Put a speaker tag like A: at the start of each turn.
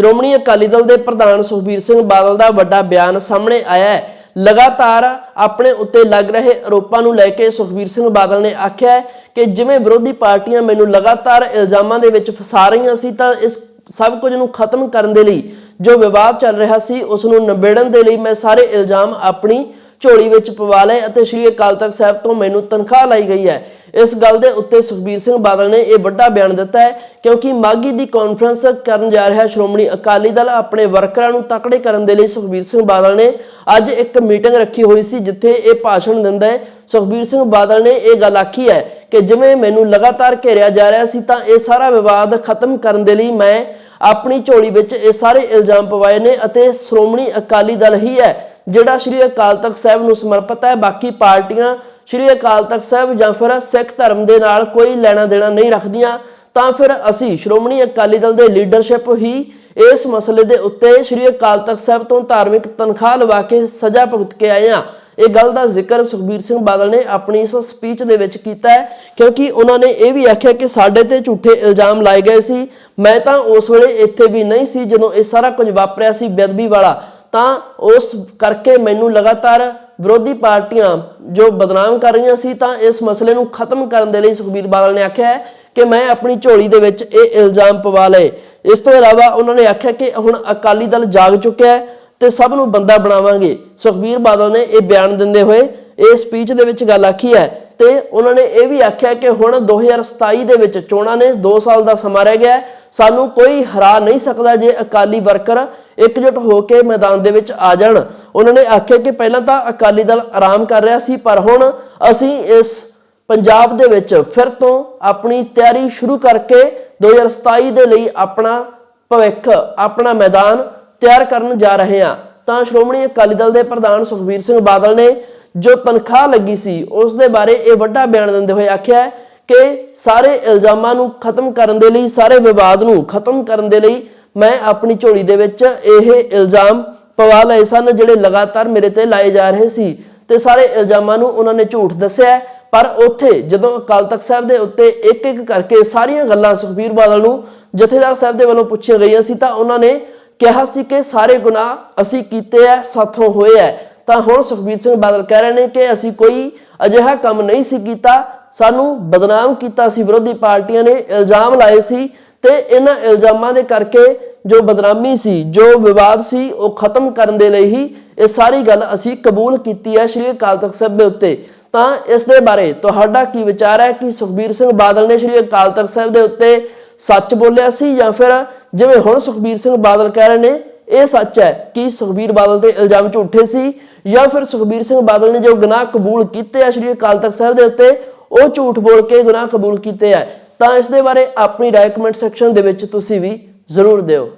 A: ਸ਼੍ਰੋਮਣੀ ਅਕਾਲੀ ਦਲ ਦੇ ਪ੍ਰਧਾਨ ਸੁਖਬੀਰ ਸਿੰਘ ਬਾਦਲ ਦਾ ਵੱਡਾ ਬਿਆਨ ਸਾਹਮਣੇ ਆਇਆ ਹੈ। ਲਗਾਤਾਰ ਆਪਣੇ ਉੱਤੇ ਲੱਗ ਰਹੇ ਆਰੋਪਾਂ ਨੂੰ ਲੈ ਕੇ ਸੁਖਬੀਰ ਸਿੰਘ ਬਾਦਲ ਨੇ ਆਖਿਆ ਹੈ ਕਿ ਜਿਵੇਂ ਵਿਰੋਧੀ ਪਾਰਟੀਆਂ ਮੈਨੂੰ ਲਗਾਤਾਰ ਇਲਜ਼ਾਮਾਂ ਦੇ ਵਿੱਚ ਫਸਾ ਰਹੀਆਂ ਸੀ ਤਾਂ ਇਸ ਸਭ ਕੁਝ ਨੂੰ ਖਤਮ ਕਰਨ ਦੇ ਲਈ ਜੋ ਵਿਵਾਦ ਚੱਲ ਰਿਹਾ ਸੀ, ਉਸ ਨੂੰ ਨਿਬੇੜਨ ਦੇ ਲਈ ਮੈਂ ਸਾਰੇ ਇਲਜ਼ਾਮ ਆਪਣੀ ਝੋਲੀ ਵਿੱਚ ਪਵਾ ਲਏ ਅਤੇ ਸ਼੍ਰੀ ਅਕਾਲ ਤਖਤ ਸਾਹਿਬ ਤੋਂ ਮੈਨੂੰ ਤਨਖਾਹ ਲਈ ਗਈ ਹੈ। ਇਸ ਗੱਲ ਦੇ ਉੱਤੇ ਸੁਖਬੀਰ ਸਿੰਘ ਬਾਦਲ ਨੇ ਇਹ ਵੱਡਾ ਬਿਆਨ ਦਿੱਤਾ ਹੈ ਕਿਉਂਕਿ ਮਾਗੀ ਦੀ ਕਾਨਫਰੰਸ ਕਰਨ ਜਾ ਰਿਹਾ ਸ਼੍ਰੋਮਣੀ ਅਕਾਲੀ ਦਲ ਆਪਣੇ ਵਰਕਰਾਂ ਨੂੰ ਤਕੜੇ ਕਰਨ ਦੇ ਲਈ ਸੁਖਬੀਰ ਸਿੰਘ ਬਾਦਲ ਨੇ ਅੱਜ ਇੱਕ ਮੀਟਿੰਗ ਰੱਖੀ ਹੋਈ ਸੀ ਜਿੱਥੇ ਇਹ ਭਾਸ਼ਣ ਦਿੰਦਾ ਹੈ। ਸੁਖਬੀਰ ਸਿੰਘ ਬਾਦਲ ਨੇ ਇਹ ਗੱਲ ਆਖੀ ਹੈ ਕਿ ਜਿਵੇਂ ਮੈਨੂੰ ਲਗਾਤਾਰ ਘੇਰਿਆ ਜਾ ਰਿਹਾ ਸੀ ਤਾਂ ਇਹ ਸਾਰਾ ਵਿਵਾਦ ਖਤਮ ਕਰਨ ਦੇ ਲਈ ਮੈਂ ਆਪਣੀ ਝੋਲੀ ਵਿੱਚ ਇਹ ਸਾਰੇ ਇਲਜ਼ਾਮ ਪਵਾਏ ਨੇ ਅਤੇ ਸ਼੍ਰੋਮਣੀ ਅਕਾਲੀ ਦਲ ਹੀ ਹੈ। ਜਿਹੜਾ ਸ਼੍ਰੀ ਅਕਾਲ ਤਖਤ ਸਾਹਿਬ ਨੂੰ ਸਮਰਪਿਤ ਹੈ, ਬਾਕੀ ਪਾਰਟੀਆਂ ਸ਼੍ਰੀ ਅਕਾਲ ਤਖਤ ਸਾਹਿਬ ਜਾਂ ਫਿਰ ਸਿੱਖ ਧਰਮ ਦੇ ਨਾਲ ਕੋਈ ਲੈਣਾ ਦੇਣਾ ਨਹੀਂ ਰੱਖਦੀਆਂ, ਤਾਂ ਫਿਰ ਅਸੀਂ ਸ਼੍ਰੋਮਣੀ ਅਕਾਲੀ ਦਲ ਦੇ ਲੀਡਰਸ਼ਿਪ ਹੀ ਇਸ ਮਸਲੇ ਦੇ ਉੱਤੇ ਸ਼੍ਰੀ ਅਕਾਲ ਤਖਤ ਸਾਹਿਬ ਤੋਂ ਧਾਰਮਿਕ ਤਨਖਾਹ ਲਵਾ ਕੇ ਸਜ਼ਾ ਭੁਗਤ ਕੇ ਆਏ ਹਾਂ। ਇਹ ਗੱਲ ਦਾ ਜ਼ਿਕਰ ਸੁਖਬੀਰ ਸਿੰਘ ਬਾਦਲ ਨੇ ਆਪਣੀ ਇਸ ਸਪੀਚ ਦੇ ਵਿੱਚ ਕੀਤਾ ਹੈ, ਕਿਉਂਕਿ ਉਹਨਾਂ ਨੇ ਇਹ ਵੀ ਆਖਿਆ ਕਿ ਸਾਡੇ ਤੇ ਝੂਠੇ ਇਲਜ਼ਾਮ ਲਾਏ ਗਏ ਸੀ। ਮੈਂ ਤਾਂ ਉਸ ਵੇਲੇ ਇੱਥੇ ਵੀ ਨਹੀਂ ਸੀ ਜਦੋਂ ਇਹ ਸਾਰਾ ਕੁਝ ਵਾਪਰਿਆ ਸੀ, ਬੇਅਦਬੀ ਵਾਲਾ। ਤਾਂ ਉਸ ਕਰਕੇ ਮੈਨੂੰ ਲਗਾਤਾਰ ਵਿਰੋਧੀ ਪਾਰਟੀਆਂ ਜੋ ਬਦਨਾਮ ਕਰ ਰਹੀਆਂ ਸੀ ਤਾਂ ਇਸ ਮਸਲੇ ਨੂੰ ਖਤਮ ਕਰਨ ਦੇ ਲਈ ਸੁਖਬੀਰ ਬਾਦਲ ਨੇ ਆਖਿਆ ਹੈ ਕਿ ਮੈਂ ਆਪਣੀ ਝੋਲੀ ਦੇ ਵਿੱਚ ਇਹ ਇਲਜ਼ਾਮ ਪਵਾ ਲਏ। ਇਸ ਤੋਂ ਇਲਾਵਾ ਉਹਨਾਂ ਨੇ ਆਖਿਆ ਕਿ ਹੁਣ ਅਕਾਲੀ ਦਲ ਜਾਗ ਚੁੱਕਿਆ ਹੈ ਤੇ ਸਭ ਨੂੰ ਬੰਦਾ ਬਣਾਵਾਂਗੇ। ਸੁਖਬੀਰ ਬਾਦਲ ਨੇ ਇਹ ਬਿਆਨ ਦਿੰਦੇ ਹੋਏ ਇਹ ਸਪੀਚ ਦੇ ਵਿੱਚ ਗੱਲ ਆਖੀ ਹੈ ਤੇ ਉਹਨਾਂ ਨੇ ਇਹ ਵੀ ਆਖਿਆ ਕਿ ਹੁਣ 2027 ਦੇ ਵਿੱਚ ਚੋਣਾਂ ਨੇ 2 ਸਾਲ ਦਾ ਸਮਾਂ ਰਹਿ ਗਿਆ ਸਾਨੂੰ ਕੋਈ ਹਰਾ ਨਹੀਂ ਸਕਦਾ ਜੇ ਅਕਾਲੀ ਵਰਕਰ ਇਕਜੁੱਟ ਹੋ ਕੇ ਮੈਦਾਨ ਦੇ ਵਿੱਚ ਆ ਜਾਣ। ਉਹਨਾਂ ਨੇ ਆਖਿਆ ਕਿ ਪਹਿਲਾਂ ਤਾਂ ਅਕਾਲੀ ਦਲ ਆਰਾਮ ਕਰ ਰਿਹਾ ਸੀ, ਪਰ ਹੁਣ ਅਸੀਂ ਇਸ ਪੰਜਾਬ ਦੇ ਵਿੱਚ ਫਿਰ ਤੋਂ ਆਪਣੀ ਤਿਆਰੀ ਸ਼ੁਰੂ ਕਰਕੇ 2027 ਦੇ ਲਈ ਆਪਣਾ ਭਵਿੱਖ, ਆਪਣਾ ਮੈਦਾਨ ਤਿਆਰ ਕਰਨ ਜਾ ਰਹੇ ਹਾਂ। ਤਾਂ ਸ਼੍ਰੋਮਣੀ ਅਕਾਲੀ ਦਲ ਦੇ ਪ੍ਰਧਾਨ ਸੁਖਬੀਰ ਸਿੰਘ ਬਾਦਲ ਨੇ ਜੋ ਤਨਖਾਹ ਲੱਗੀ ਸੀ ਉਸ ਦੇ ਬਾਰੇ ਇਹ ਵੱਡਾ ਬਿਆਨ ਦਿੰਦੇ ਹੋਏ ਆਖਿਆ ਕਿ ਸਾਰੇ ਇਲਜ਼ਾਮਾਂ ਨੂੰ ਖਤਮ ਕਰਨ ਦੇ ਲਈ, ਸਾਰੇ ਵਿਵਾਦ ਨੂੰ ਖਤਮ ਕਰਨ ਦੇ ਲਈ ਮੈਂ ਆਪਣੀ ਝੋਲੀ ਦੇ ਵਿੱਚ ਇਹ ਇਲਜ਼ਾਮ ਪਵਾ ਲਏ ਸਨ, ਜਿਹੜੇ ਲਗਾਤਾਰ ਮੇਰੇ ਤੇ ਲਾਏ ਜਾ ਰਹੇ ਸੀ। ਤੇ ਸਾਰੇ ਇਲਜ਼ਾਮਾਂ ਨੂੰ ਉਹਨਾਂ ਨੇ ਝੂਠ ਦੱਸਿਆ ਪਰ ਉੱਥੇ ਜਦੋਂ ਅਕਾਲ ਤਖਤ ਸਾਹਿਬ ਦੇ ਉੱਤੇ ਇੱਕ ਇੱਕ ਕਰਕੇ ਸਾਰੀਆਂ ਗੱਲਾਂ ਸੁਖਬੀਰ ਬਾਦਲ ਨੂੰ ਜਥੇਦਾਰ ਸਾਹਿਬ ਦੇ ਵੱਲੋਂ ਪੁੱਛੀਆਂ ਗਈਆਂ ਸੀ, ਤਾਂ ਉਹਨਾਂ ਨੇ ਕਿਹਾ ਸੀ ਕਿ ਸਾਰੇ ਗੁਨਾਹ ਅਸੀਂ ਕੀਤੇ ਐ ਸਾਥੋਂ ਹੋਏ ਐ ਤਾਂ ਹੁਣ ਸੁਖਬੀਰ ਸਿੰਘ ਬਾਦਲ ਕਹਿ ਰਹੇ ਨੇ ਕਿ ਅਸੀਂ ਕੋਈ ਅਜਿਹਾ ਕੰਮ ਨਹੀਂ ਸੀ ਕੀਤਾ। ਸਾਨੂੰ ਬਦਨਾਮ ਕੀਤਾ ਸੀ। ਵਿਰੋਧੀ ਪਾਰਟੀਆਂ ਨੇ ਇਲਜ਼ਾਮ ਲਾਏ ਸੀ ਤੇ ਇਹਨਾਂ ਇਲਜ਼ਾਮਾਂ ਦੇ ਕਰਕੇ ਜੋ ਬਦਨਾਮੀ ਸੀ, ਜੋ ਵਿਵਾਦ ਸੀ, ਉਹ ਖਤਮ ਕਰਨ ਦੇ ਲਈ ਹੀ ਇਹ ਸਾਰੀ ਗੱਲ ਅਸੀਂ ਕਬੂਲ ਕੀਤੀ ਹੈ ਸ਼੍ਰੀ ਅਕਾਲ ਤਖਤ ਸਾਹਿਬ ਦੇ ਉੱਤੇ। ਤਾਂ ਇਸ ਦੇ ਬਾਰੇ ਤੁਹਾਡਾ ਕੀ ਵਿਚਾਰ ਹੈ ਕਿ ਸੁਖਬੀਰ ਸਿੰਘ ਬਾਦਲ ਨੇ ਸ਼੍ਰੀ ਅਕਾਲ ਤਖਤ ਸਾਹਿਬ ਦੇ ਉੱਤੇ ਸੱਚ ਬੋਲਿਆ ਸੀ ਜਾਂ ਫਿਰ ਜਿਵੇਂ ਹੁਣ ਸੁਖਬੀਰ ਸਿੰਘ ਬਾਦਲ ਕਹਿ ਰਹੇ ਨੇ, ਇਹ ਸੱਚ ਹੈ ਕਿ ਸੁਖਬੀਰ ਬਾਦਲ ਦੇ ਇਲਜ਼ਾਮ ਝੂਠੇ ਸੀ ਜਾਂ ਫਿਰ ਸੁਖਬੀਰ ਸਿੰਘ ਬਾਦਲ ਨੇ ਜੋ ਗੁਨਾਹ ਕਬੂਲ ਕੀਤੇ ਆ ਸ਼੍ਰੀ ਅਕਾਲ ਤਖਤ ਸਾਹਿਬ ਦੇ ਉੱਤੇ, ਉਹ ਝੂਠ ਬੋਲ ਕੇ ਗੁਨਾਹ ਕਬੂਲ ਕੀਤੇ ਆ। ਤਾਂ ਇਸ ਦੇ ਬਾਰੇ ਆਪਣੀ ਰਾਏ ਕਮੈਂਟ ਸੈਕਸ਼ਨ ਦੇ ਵਿੱਚ ਤੁਸੀਂ ਵੀ ਜ਼ਰੂਰ ਦਿਓ।